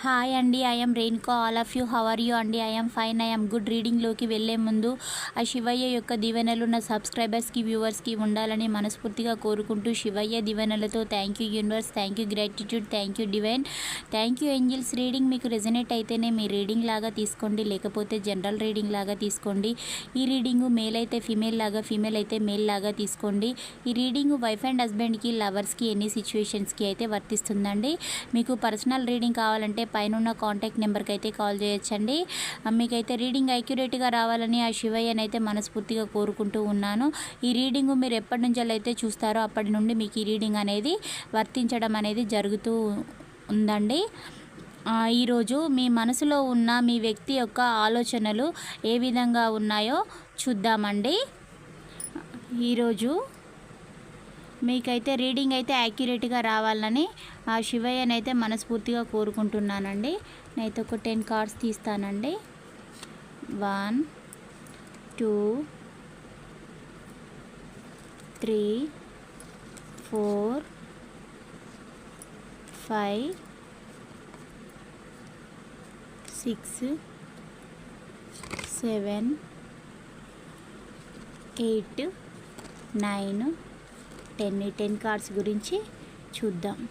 Hi అండి I'm రెయిన్కో all of you how are you అండి I'm fine I'm good రీడింగ్లోకి వెళ్ళే ముందు ఆ శివయ్య యొక్క దివెనలు నా సబ్స్క్రైబర్స్కి వ్యూవర్స్కి ఉండాలని మనస్ఫూర్తిగా కోరుకుంటూ శివయ్య దీవెనలతో thank you universe thank you gratitude thank you divine thank you angels reading మీకు రెజనేట్ అయితేనే మీ రీడింగ్ లాగా తీసుకోండి. లేకపోతే జనరల్ రీడింగ్ లాగా తీసుకోండి. ఈ రీడింగ్ మేల్ అయితే ఫీమేల్ లాగా ఫీమేల్ అయితే మేల్ లాగా తీసుకోండి. ఈ రీడింగ్ వైఫ్ అండ్ హస్బెండ్కి లవర్స్కి ఎన్ని సిచ్యువేషన్స్కి అయితే వర్తిస్తుందండి. మీకు పర్సనల్ రీడింగ్ కావాలంటే పైన ఉన్న కాంటాక్ట్ నెంబర్కి అయితే కాల్ చేయొచ్చండి. మీకైతే రీడింగ్ అక్యురేట్గా రావాలని ఆ శివయ్యనైతే మనస్ఫూర్తిగా కోరుకుంటూ ఉన్నాను. ఈ రీడింగ్ మీరు ఎప్పటి నుంచి అయితే చూస్తారో అప్పటి నుండి మీకు ఈ రీడింగ్ అనేది వర్తించడం అనేది జరుగుతూ ఉందండి. ఈరోజు మీ మనసులో ఉన్న మీ వ్యక్తి యొక్క ఆలోచనలు ఏ విధంగా ఉన్నాయో చూద్దామండి. ఈరోజు మీకైతే రీడింగ్ అయితే యాక్యురేట్గా రావాలని ఆ శివయ్యనైతే మనస్ఫూర్తిగా కోరుకుంటున్నానండి. నేనైతే ఒక ten cards తీస్తానండి. One two three four five six seven eight nine ten ten cards గురించి చూద్దాం.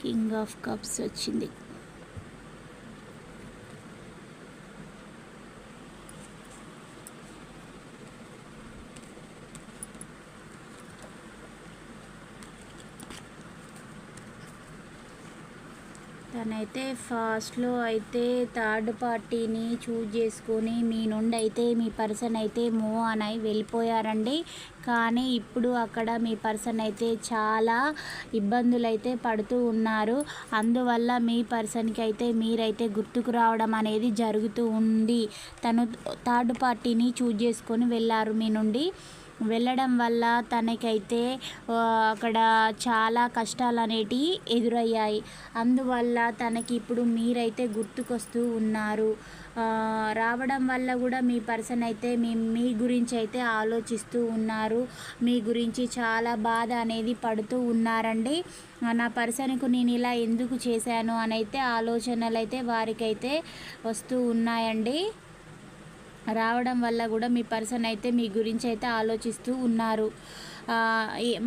కింగ్ ఆఫ్ కప్స్ వచ్చింది. నేనైతే ఫాస్ట్లో అయితే థర్డ్ పార్టీని చూజ్ చేసుకొని మీ నుండి అయితే మీ పర్సన్ అయితే మూవ్ ఆన్ అయి వెళ్ళిపోయారండి. కానీ ఇప్పుడు అక్కడ మీ పర్సన్ అయితే చాలా ఇబ్బందులు అయితే పడుతూ ఉన్నారు. అందువల్ల మీ పర్సన్కి అయితే మీరైతే గుర్తుకు రావడం అనేది జరుగుతూ ఉంది. తను థర్డ్ పార్టీని చూజ్ చేసుకొని వెళ్ళారు మీ నుండి. వెళ్ళడం వల్ల తనకైతే అక్కడ చాలా కష్టాలు అనేటివి ఎదురయ్యాయి. అందువల్ల తనకి ఇప్పుడు మీరైతే గుర్తుకొస్తూ ఉన్నారు. రావడం వల్ల కూడా మీ పర్సన్ అయితే మీ మీ గురించి అయితే ఆలోచిస్తూ ఉన్నారు. మీ గురించి చాలా బాధ అనేది పడుతూ ఉన్నారండి. నా పర్సన్కు నేను ఇలా ఎందుకు చేశాను అని అయితే ఆలోచనలు అయితే వారికైతే వస్తూ ఉన్నాయండి. రావడం వల్ల కూడా మీ పర్సన్ అయితే మీ గురించి అయితే ఆలోచిస్తూ ఉన్నారు.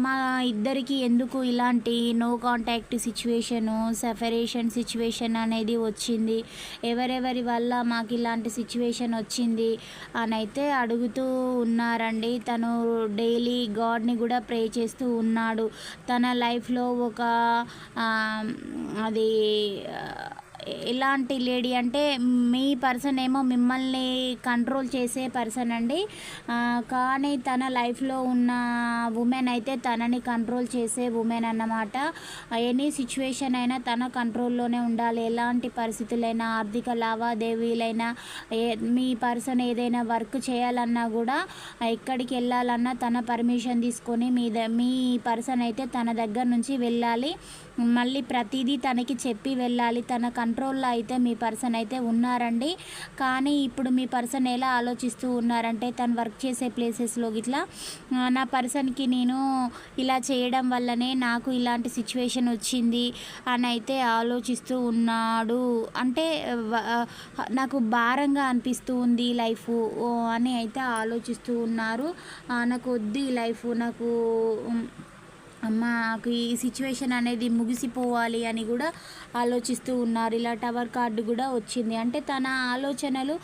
మా ఇద్దరికి ఎందుకు ఇలాంటి no contact situation separation situation అనేది వచ్చింది? ఎవరెవరి వల్ల మాకు ఇలాంటి సిచ్యువేషన్ వచ్చింది అని అయితే అడుగుతూ ఉన్నారండి. తను డైలీ గాడ్ని కూడా ప్రే చేస్తూ ఉన్నాడు. తన లైఫ్లో ఒక అది ఎలాంటి లేడీ అంటే మీ పర్సన్ ఏమో మిమ్మల్ని కంట్రోల్ చేసే పర్సన్ అండి. కానీ తన లైఫ్లో ఉన్న ఉమెన్ అయితే తనని కంట్రోల్ చేసే ఉమెన్ అన్నమాట. ఎనీ సిచ్యువేషన్ అయినా తన కంట్రోల్లోనే ఉండాలి. ఎలాంటి పరిస్థితులైనా ఆర్థిక లావాదేవీలైనా ఏ మీ పర్సన్ ఏదైనా వర్క్ చేయాలన్నా కూడా ఎక్కడికి వెళ్ళాలన్నా తన పర్మిషన్ తీసుకొని మీ ద మీ పర్సన్ అయితే తన దగ్గర నుంచి వెళ్ళాలి. మళ్ళీ ప్రతిదీ తనకి చెప్పి వెళ్ళాలి. తన కంట్రోల్లో అయితే మీ పర్సన్ అయితే ఉన్నారండి. కానీ ఇప్పుడు మీ పర్సన్ ఎలా ఆలోచిస్తూ ఉన్నారంటే తను వర్క్ చేసే ప్లేసెస్లో ఇట్లా నా పర్సన్కి నేను ఇలా చేయడం వల్లనే నాకు ఇలాంటి సిచ్యువేషన్ వచ్చింది అని అయితే ఆలోచిస్తూ ఉన్నాడు. అంటే నాకు భారంగా అనిపిస్తూ ఉంది లైఫ్. అని అయితే ఆలోచిస్తూ ఉన్నారు. నాకు వద్దు ఈ లైఫ్. నాకు మాకు ఈ సిచ్యువేషన్ అనేది ముగిసిపోవాలి అని కూడా ఆలోచిస్తూ ఉన్నారు. ఇలా టవర్ కార్డు కూడా వచ్చింది. అంటే తన ఆలోచనలు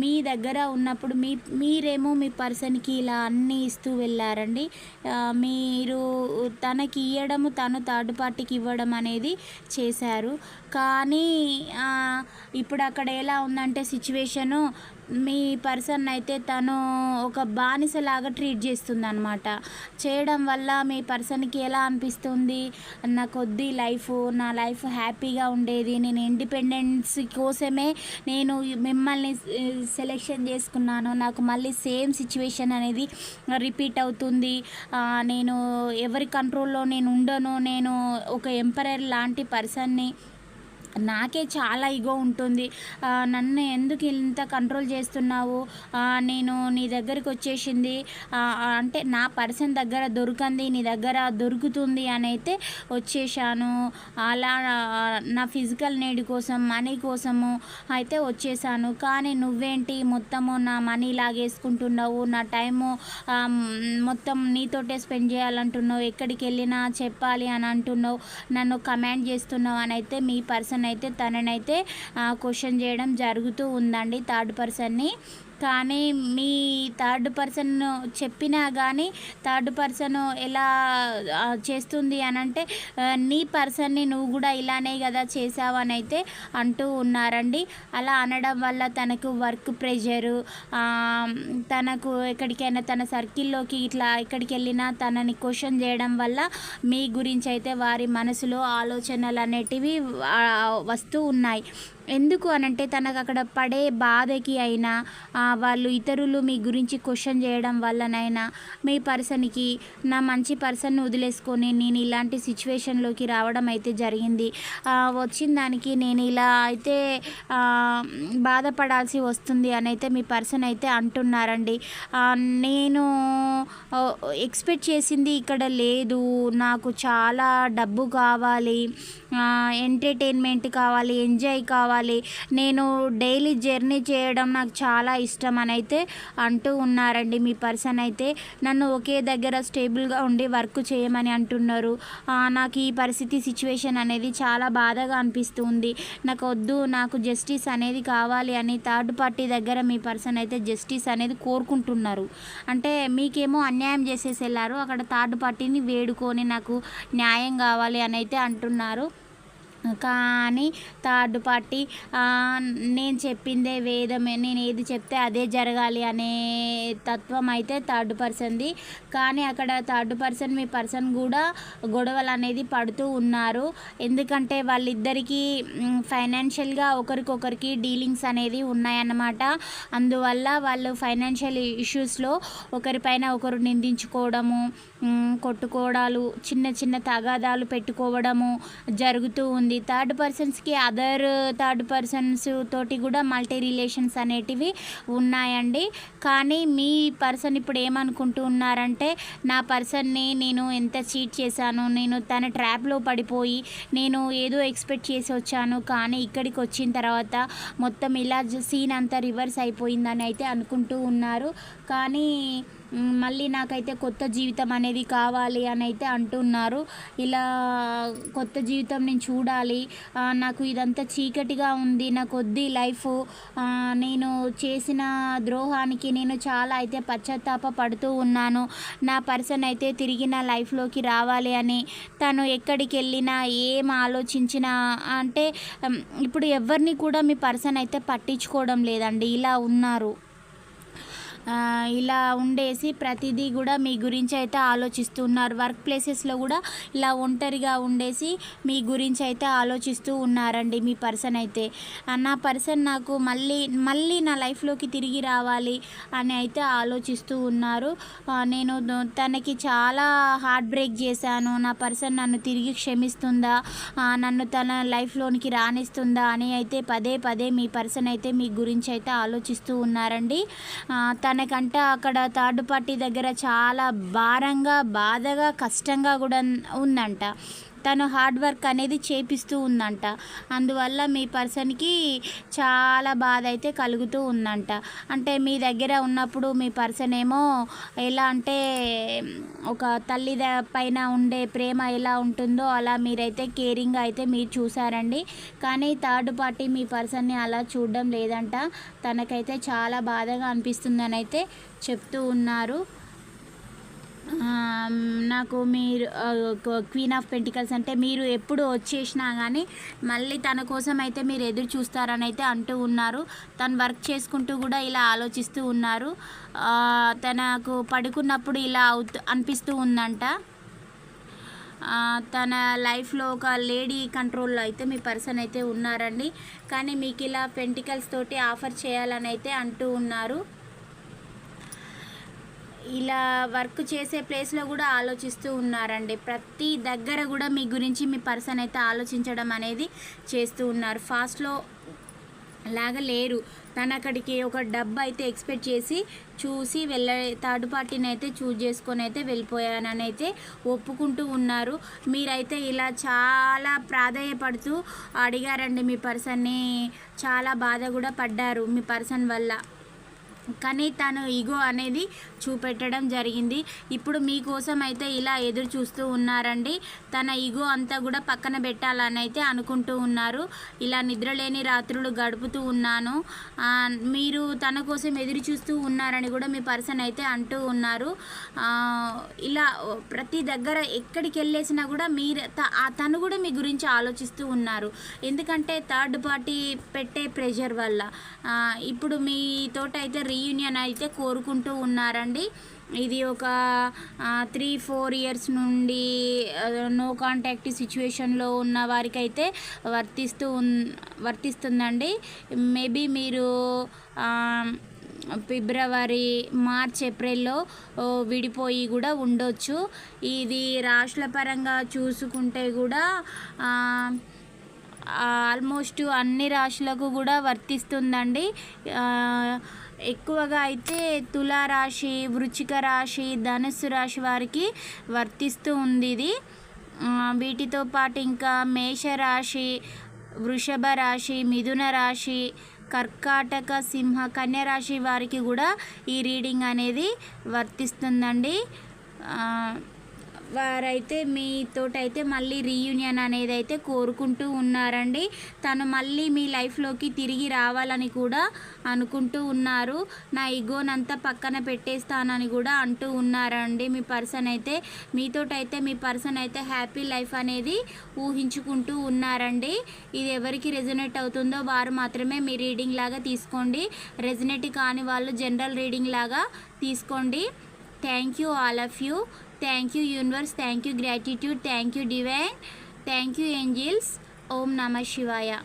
మీ దగ్గర ఉన్నప్పుడు మీ మీరేమో మీ పర్సన్కి ఇలా అన్నీ ఇస్తూ వెళ్ళారండి. మీరు తనకి ఇవ్వడము తను థర్డ్ పార్టీకి ఇవ్వడం అనేది చేశారు. కానీ ఇప్పుడు అక్కడ ఎలా ఉందంటే సిచ్యువేషను మీ పర్సన్ అయితే తను ఒక బానిసలాగా ట్రీట్ చేస్తుంది అనమాట చేయడం వల్ల మీ పర్సన్కి ఎలా అనిపిస్తుంది? నా కొద్ది లైఫ్ నా లైఫ్ హ్యాపీగా ఉండేది నేను ఇండిపెండెన్స్ కోసమే నేను మిమ్మల్ని సెలెక్షన్ చేసుకున్నాను నాకు మళ్ళీ సేమ్ సిచ్యువేషన్ అనేది రిపీట్ అవుతుంది. నేను ఎవరి కంట్రోల్లో నేను ఉండను నేను ఒక ఎంపరర్ లాంటి పర్సన్ని నాకే చాలా ఇగో ఉంటుంది. నన్ను ఎందుకు ఇంత కంట్రోల్ చేస్తున్నావు? నేను నీ దగ్గరికి వచ్చేసింది. అంటే నా పర్సన్ దగ్గర దొరకంది నీ దగ్గర దొరుకుతుంది అని అయితే వచ్చేసాను అలా నా ఫిజికల్ నీడ్ కోసం మనీ కోసము అయితే వచ్చేసాను కానీ నువ్వేంటి మొత్తము నా మనీ లాగేసుకుంటున్నావు? నా టైము మొత్తం నీతోటే స్పెండ్ చేయాలంటున్నావు? ఎక్కడికి వెళ్ళినా చెప్పాలి అని అంటున్నావు? నన్ను కమాండ్ చేస్తున్నావు అని అయితే మీ పర్సన్ అయితే తననైతే క్వశ్చన్ చేయడం జరుగుతూ ఉందండి థర్డ్ పర్సన్ని. కానీ మీ థర్డ్ పర్సన్ చెప్పినా కానీ థర్డ్ పర్సన్ ఎలా చేస్తుంది అని అంటే నీ పర్సన్ని నువ్వు కూడా ఇలానే కదా చేసావని అయితే అంటూ ఉన్నారండి. అలా అనడం వల్ల తనకు వర్క్ ప్రెషరు తనకు ఎక్కడికైనా తన సర్కిల్లోకి ఇట్లా ఎక్కడికి వెళ్ళినా తనని క్వశ్చన్ చేయడం వల్ల మీ గురించి అయితే వారి మనసులో ఆలోచనలు అనేటివి వస్తూ ఉన్నాయి. ఎందుకు అనంటే తనకు అక్కడ పడే బాధకి అయినా వాళ్ళు ఇతరులు మీ గురించి క్వశ్చన్ చేయడం వల్లనైనా మీ పర్సన్కి నా మంచి పర్సన్ను వదిలేసుకొని నేను ఇలాంటి సిచ్యువేషన్లోకి రావడం అయితే జరిగింది. వచ్చిన దానికి నేను ఇలా అయితే బాధపడాల్సి వస్తుంది అని అయితే మీ పర్సన్ అయితే అంటున్నారండి. నేను ఎక్స్పెక్ట్ చేసింది ఇక్కడ లేదు. నాకు చాలా డబ్బు కావాలి. ఎంటర్టైన్మెంట్ కావాలి ఎంజాయ్ కావాలి. నేను డైలీ జర్నీ చేయడం నాకు చాలా ఇష్టం అని అయితే అంటూ ఉన్నారండి మీ పర్సన్ అయితే. నన్ను ఒకే దగ్గర స్టేబుల్గా ఉండి వర్క్ చేయమని అంటున్నారు. నాకు ఈ పరిస్థితి సిచ్యువేషన్ అనేది చాలా బాధగా అనిపిస్తుంది. నాకు వద్దు నాకు జస్టిస్ అనేది కావాలి అని థర్డ్ పార్టీ దగ్గర మీ పర్సన్ అయితే జస్టిస్ అనేది కోరుకుంటున్నారు. అంటే మీకేమో అన్యాయం చేసేసి వెళ్ళారు అక్కడ థర్డ్ పార్టీని వేడుకొని నాకు న్యాయం కావాలి అని అయితే అంటున్నారు. కానీ థర్డ్ పార్టీ నేను చెప్పిందే వేదమే నేను ఏది చెప్తే అదే జరగాలి అనే తత్వం అయితే థర్డ్ పర్సన్ది. కానీ అక్కడ థర్డ్ పర్సన్ మీ పర్సన్ కూడా గొడవలు అనేది పడుతూ ఉన్నారు. ఎందుకంటే వాళ్ళిద్దరికీ ఫైనాన్షియల్గా ఒకరికొకరికి డీలింగ్స్ అనేది ఉన్నాయన్నమాట. అందువల్ల వాళ్ళు ఫైనాన్షియల్ ఇష్యూస్లో ఒకరిపైన ఒకరు నిందించుకోవడము కొట్టుకోవడాలు చిన్న చిన్న తగాదాలు పెట్టుకోవడము జరుగుతూ ఉంది. థర్డ్ పర్సన్స్కి అదర్ థర్డ్ పర్సన్స్ తోటి కూడా మల్టీ రిలేషన్స్ అనేటివి ఉన్నాయండి. కానీ మీ పర్సన్ ఇప్పుడు ఏమనుకుంటూ ఉన్నారంటే నా పర్సన్ని నేను ఎంత చీట్ చేశాను నేను తన ట్రాప్లో పడిపోయి నేను ఏదో ఎక్స్పెక్ట్ చేసి వచ్చాను కానీ ఇక్కడికి వచ్చిన తర్వాత మొత్తం ఇలా సీన్ అంతా రివర్స్ అయిపోయిందని అయితే అనుకుంటూ ఉన్నారు. కానీ మళ్ళీ నాకైతే కొత్త జీవితం అనేది కావాలి అని అయితే అంటున్నారు. ఇలా కొత్త జీవితం నేను చూడాలి. నాకు ఇదంతా చీకటిగా ఉంది. నాకు కొద్ది లైఫ్. నేను చేసిన ద్రోహానికి నేను చాలా అయితే పశ్చాత్తాప పడుతూ ఉన్నాను. నా పర్సన్ అయితే తిరిగి నా లైఫ్లోకి రావాలి అని తను ఎక్కడికి వెళ్ళినా ఏం ఆలోచించినా అంటే ఇప్పుడు ఎవరిని కూడా మీ పర్సన్ అయితే పట్టించుకోవడం లేదండి. ఇలా ఉన్నారు. ఇలా ఉండేసి ప్రతిదీ కూడా మీ గురించి అయితే ఆలోచిస్తున్నారు. వర్క్ ప్లేసెస్లో కూడా ఇలా ఒంటరిగా ఉండేసి మీ గురించి అయితే ఆలోచిస్తూ ఉన్నారండి మీ పర్సన్ అయితే. నా పర్సన్ నాకు మళ్ళీ మళ్ళీ నా లైఫ్లోకి తిరిగి రావాలి అని అయితే ఆలోచిస్తూ ఉన్నారు. నేను తనకి చాలా హార్ట్ బ్రేక్ చేశాను. నా పర్సన్ నన్ను తిరిగి క్షమిస్తుందా? నన్ను తన లైఫ్లోనికి రాణిస్తుందా అని అయితే పదే పదే మీ పర్సన్ అయితే మీ గురించి అయితే ఆలోచిస్తూ ఉన్నారండి. తన మనకంటే అక్కడ థర్డ్ పార్టీ దగ్గర చాలా భారంగా బాధగా కష్టంగా కూడా ఉందంట. తను హార్డ్ వర్క్ అనేది చేపిస్తూ ఉందంట. అందువల్ల మీ పర్సన్కి చాలా బాధ అయితే కలుగుతూ ఉందంట. అంటే మీ దగ్గర ఉన్నప్పుడు మీ పర్సన్ ఏమో ఎలా అంటే ఒక తల్లి పైన ఉండే ప్రేమ ఎలా ఉంటుందో అలా మీరైతే కేరింగ్ అయితే మీరు చూసారండి. కానీ థర్డ్ పార్టీ మీ పర్సన్ని అలా చూడడం లేదంట. తనకైతే చాలా బాధగా అనిపిస్తుందని అయితే చెప్తూ ఉన్నారు. నాకు మీరు క్వీన్ ఆఫ్ పెంటికల్స్ అంటే మీరు ఎప్పుడు వచ్చేసినా కానీ మళ్ళీ తన కోసం అయితే మీరు ఎదురు చూస్తారని అయితే అంటూ ఉన్నారు. తను వర్క్ చేసుకుంటూ కూడా ఇలా ఆలోచిస్తూ ఉన్నారు. తనకు పడుకున్నప్పుడు ఇలా అవుతూ అనిపిస్తూ ఉందంట. తన లైఫ్లో ఒక లేడీ కంట్రోల్లో అయితే మీ పర్సన్ అయితే ఉన్నారండి. కానీ మీకు ఇలా పెంటికల్స్ తోటి ఆఫర్ చేయాలని అయితే అంటూ ఉన్నారు. ఇలా వర్క్ చేసే ప్లేస్లో కూడా ఆలోచిస్తూ ఉన్నారండి. ప్రతి దగ్గర కూడా మీ గురించి మీ పర్సన్ అయితే ఆలోచించడం అనేది చేస్తూ ఉన్నారు. ఫాస్ట్లో లాగా లేరు. తను అక్కడికి ఒక డబ్బు అయితే ఎక్స్పెక్ట్ చేసి చూసి వెళ్ళ థర్డ్ పార్టీని అయితే చూజ్ చేసుకొని అయితే వెళ్ళిపోయానని అయితే ఒప్పుకుంటూ ఉన్నారు. మీరైతే ఇలా చాలా ప్రాధాయపడుతూ అడిగారండి మీ పర్సన్ని. చాలా బాధ కూడా పడ్డారు మీ పర్సన్ వల్ల. కానీ తను ఈగో అనేది చూపెట్టడం జరిగింది. ఇప్పుడు మీకోసం అయితే ఇలా ఎదురు చూస్తూ ఉన్నారండి. తన ఈగో అంతా కూడా పక్కన పెట్టాలని అయితే అనుకుంటూ ఉన్నారు. ఇలా నిద్రలేని రాత్రులు గడుపుతూ ఉన్నాను. మీరు తన కోసం ఎదురు చూస్తూ ఉన్నారని కూడా మీ పర్సన్ అయితే అంటూ ఉన్నారు. ఇలా ప్రతి దగ్గర ఎక్కడికి వెళ్ళేసినా కూడా మీరు తను కూడా మీ గురించి ఆలోచిస్తూ ఉన్నారు. ఎందుకంటే థర్డ్ పార్టీ పెట్టే ప్రెషర్ వల్ల. ఇప్పుడు ఇప్పుడు మీతోటి అయితే రీయూనియన్ అయితే కోరుకుంటూ ఉన్నారండి. ఇది ఒక త్రీ ఫోర్ ఇయర్స్ నుండి నో కాంటాక్ట్ సిచ్యువేషన్లో ఉన్న వారికైతే వర్తిస్తూ వర్తిస్తుందండి. మేబీ మీరు ఫిబ్రవరి మార్చ్ ఏప్రిల్లో విడిపోయి కూడా ఉండొచ్చు. ఇది రాష్ట్ర పరంగా చూసుకుంటే కూడా ఆల్మోస్ట్ అన్ని రాశులకు కూడా వర్తిస్తుందండి. ఎక్కువగా అయితే తులారాశి వృచ్చిక రాశి ధనుస్సు రాశి వారికి వర్తిస్తూ ఉంది ఇది వీటితో పాటు ఇంకా మేషరాశి వృషభ రాశి మిథున రాశి కర్కాటక సింహ కన్య రాశి వారికి కూడా ఈ రీడింగ్ అనేది వర్తిస్తుందండి. వారైతే మీతోటైతే మళ్ళీ రీయూనియన్ అనేది అయితే కోరుకుంటూ ఉన్నారండి. తను మళ్ళీ మీ లైఫ్లోకి తిరిగి రావాలని కూడా అనుకుంటూ ఉన్నారు. నా ఇగోనంతా పక్కన పెట్టేస్తానని కూడా అంటూ ఉన్నారండి. మీ పర్సన్ అయితే మీతోటైతే మీ పర్సన్ అయితే హ్యాపీ లైఫ్ అనేది ఊహించుకుంటూ ఉన్నారండి. ఇది ఎవరికి రెజొనేట్ అవుతుందో వారు మాత్రమే మీ రీడింగ్ లాగా తీసుకోండి. రెజొనేట్ కాని వాళ్ళు జనరల్ రీడింగ్ లాగా తీసుకోండి. Thank you all of you thank you universe. Thank you gratitude. Thank you divine. Thank you angels. Om namah shivaya.